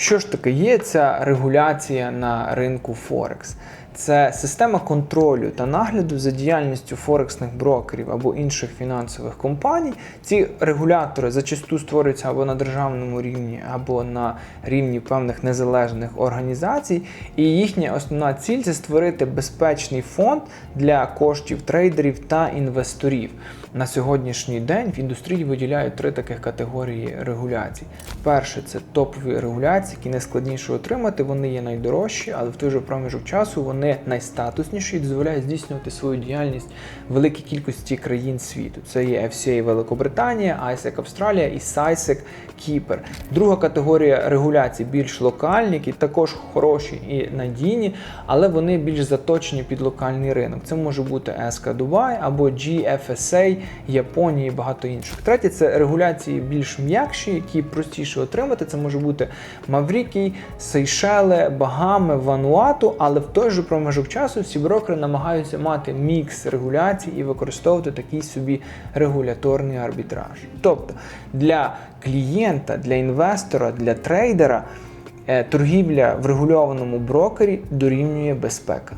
Що ж таке є ця регуляція на ринку Форекс? Це система контролю та нагляду за діяльністю форексних брокерів або інших фінансових компаній. Ці регулятори зачасту створюються або на державному рівні, або на рівні певних незалежних організацій. І їхня основна ціль це створити безпечний фонд для коштів трейдерів та інвесторів. На сьогоднішній день в індустрії виділяють три таких категорії регуляцій. Перше це топові регуляції, які найскладніше отримати. Вони є найдорожчі, але в той же проміжок часу вони найстатусніші і дозволяють здійснювати свою діяльність в великій кількості країн світу. Це є FCA Великобританія, ISEC Австралія і SISEC Кіпр. Друга категорія регуляцій більш локальні, які також хороші і надійні, але вони більш заточені під локальний ринок. Це може бути SK Dubai або GFSA Японії і багато інших. Третє це регуляції більш м'якші, які простіше отримати. Це може бути Маврікій, Сейшели, Багами, Вануату, але в той же проміжок часу всі брокери намагаються мати мікс регуляцій і використовувати такий собі регуляторний арбітраж. Тобто для клієнта, для інвестора, для трейдера е, торгівля в регульованому брокері дорівнює безпека.